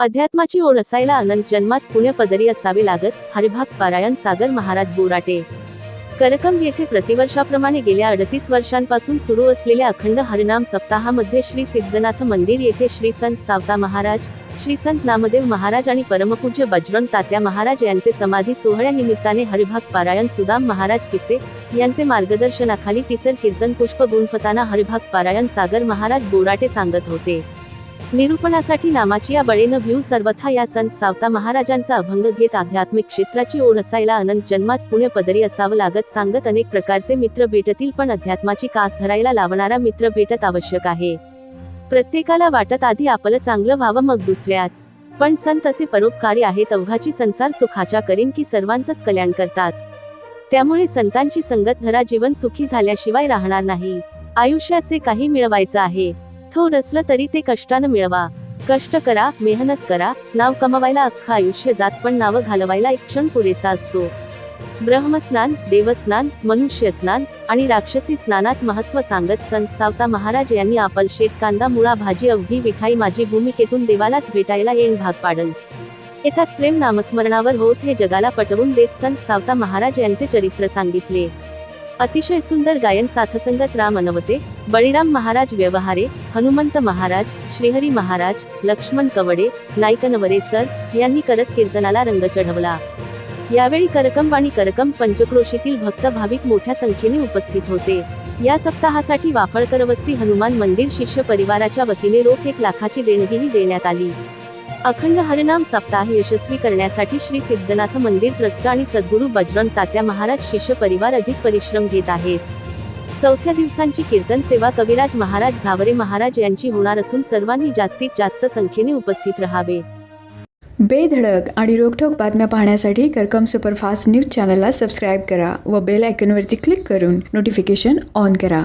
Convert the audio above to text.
अध्यात्माची ओढ असायला अनंत जन्माच पुण्यपदरी असावे लागत हरिभाग पारायण सागर महाराज बोराटे. करकंब येथे प्रतिवर्षाप्रमाणे गेल्या अडतीस वर्षांपासून सुरू असलेल्या अखंड हरिनाम सप्ताहामध्ये श्री सिद्धनाथ मंदिर येथे श्री संत सावता महाराज श्री संत नामदेव महाराज आणि परमपूज्य बजरंग तात्या महाराज यांचे समाधी सोहळ्यानिमित्ताने हरिभाग पारायण सुदाम महाराज किसे यांचे मार्गदर्शनाखाली तिसर कीर्तन पुष्प गुणफताना हरिभाग पारायण सागर महाराज बोराटे सांगत होते. निरूपणासाठी नामाची या बळेनं भिऊ सर्वथा या संत सावता महाराजांचा अभंग घेत आध्यात्मिक क्षेत्राची ओढ असायला अनंत जन्माच पुण्य पदरी असावं लागत सांगत अनेक प्रकारचे मित्र भेटतील पण अध्यात्माची कास धरायला लावणारा मित्र भेटत आवश्यक आहे. प्रत्येकाला वाटत आधी आपलं चांगलं व्हावं मग दुसऱ्याच. पण संत असे परोपकारी आहेत अवघाची संसार सुखाच्या करीन की सर्वांचंच कल्याण करतात. त्यामुळे संतांची संगत धरा जीवन सुखी झाल्याशिवाय राहणार नाही. आयुष्याचे काही मिळवायचं आहे. थोड असलं तरी ते कष्टानं मिळवा. कष्ट करा मेहनत करा नाव कमवायला अख्खं आयुष्य जात पण नावं घालवायला एक क्षण पुरेसा असतो. ब्रह्मस्नान देवस्नान मनुष्य स्नान आणि राक्षसी स्नानाच महत्त्व सांगत संत सावता महाराज यांनी आपल शेत कांदा मुळा भाजी अवघी विठाई माझी भूमिकेतून देवालाच भेटायला येण भाग पाडल. येतात प्रेम नामस्मरणावर होत हे जगाला पटवून देत संत सावता महाराज यांचे चरित्र सांगितले. अतिशय सुंदर गायन साथसंगत राम अनवते बळीराम महाराज व्यवहारे हनुमंत महाराज श्रीहरी महाराज लक्ष्मण कवडे नायकनवरे सर यांनी करत कीर्तनाला रंग चढवला. यावेळी करकंब आणि करकंब पंचक्रोशीतील भक्त भाविक मोठ्या संख्येने उपस्थित होते. या सप्ताहासाठी वाफळकर वस्ती हनुमान मंदिर शिष्य परिवाराच्या वतीने रोख एक लाखाची देणगीही देण्यात आली. अखंड हरिनाम सप्ताह यशस्वी करण्यासाठी श्री सिद्धनाथ मंदिर ट्रस्ट आणि सद्गुरू बजरंग तात्या महाराज शिष्य परिवार अधिक परिश्रम घेत आहेत. चौथ्या दिवसांची कीर्तन सेवा कविराज महाराज झावरे महाराज यांची होणार असून सर्वांनी जास्तीत जास्त संख्येने उपस्थित राहावे. बेधडक आणि रोखोक बातम्या पाहण्यासाठी करकम सुपरफास्ट न्यूज चॅनलला सबस्क्राईब करा व बेल आयकनवरती क्लिक करून नोटिफिकेशन ऑन करा.